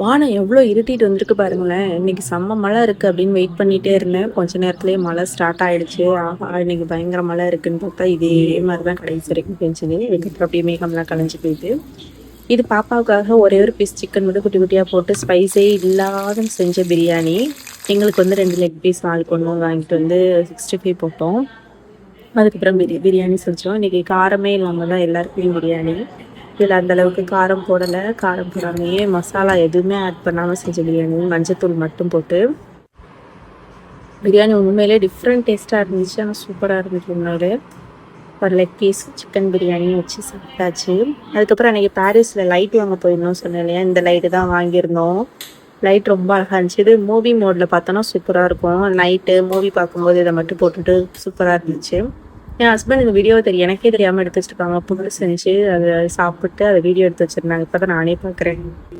வானம் எவ்வளோ இருட்டிட்டு வந்திருக்கு பாருங்களேன். இன்னைக்கு செம்ம மழை இருக்கு அப்படின்னு வெயிட் பண்ணிட்டே இருந்தேன். கொஞ்ச நேரத்துலயே மழை ஸ்டார்ட் ஆயிடுச்சு. ஆஹா இன்னைக்கு பயங்கர மழை இருக்குன்னு பார்த்தா இதே மாதிரி தான் கடைசி வரைக்கும் பெஞ்சுது இதுக்கப்புறம் அப்படியே மேகம்லாம் கலைஞ்சு போயிட்டு இது பாப்பாவுக்காக ஒரே ஒரு பீஸ் சிக்கன் மட்டும் குட்டி குட்டியாக போட்டு ஸ்பைஸே இல்லாத செஞ்ச பிரியாணி. எங்களுக்கு வந்து ரெண்டு லெக் பீஸ் நாலு கொண்டு வாங்கிட்டு வந்து சிக்ஸ்டி ஃபைவ் போட்டோம். அதுக்கப்புறம் பிரி பிரியாணி செஞ்சோம். இன்றைக்கி காரமே இல்லாமல் தான் எல்லாருக்குமே பிரியாணி. இதில் அந்தளவுக்கு காரம் போடலை. காரம் போடாமையே மசாலா எதுவுமே ஆட் பண்ணாமல் செஞ்ச பிரியாணி மஞ்சத்தூள் மட்டும் போட்டு. பிரியாணி உண்மையிலே டிஃப்ரெண்ட் டேஸ்ட்டாக இருந்துச்சு. ஆனால் சூப்பராக இருந்துச்சு உண்மையிலே. ஒரு லெக் பீஸ் சிக்கன் பிரியாணி வச்சு சாப்பிட்டாச்சு. அதுக்கப்புறம் அன்றைக்கி பாரிஸில் லைட் வாங்க போயிருந்தோம் சொன்னேன் இல்லையா? இந்த லைட்டு தான் வாங்கியிருந்தோம். லைட் ரொம்ப அழகாக இருந்துச்சு. இது மூவி மோடில் பார்த்தோன்னா சூப்பராக இருக்கும். நைட்டு மூவி பார்க்கும்போது இதை மட்டும் போட்டுட்டு சூப்பராக இருந்துச்சு. என் ஹஸ்பண்ட் இந்த வீடியோ தெரியும் எனக்கே தெரியாமல் எடுத்து வச்சுருப்பாங்க புல்லு செஞ்சு அதை சாப்பிட்டு அதை வீடியோ எடுத்து வச்சுருந்தாங்க. இப்போ தான் நானே பார்க்குறேன்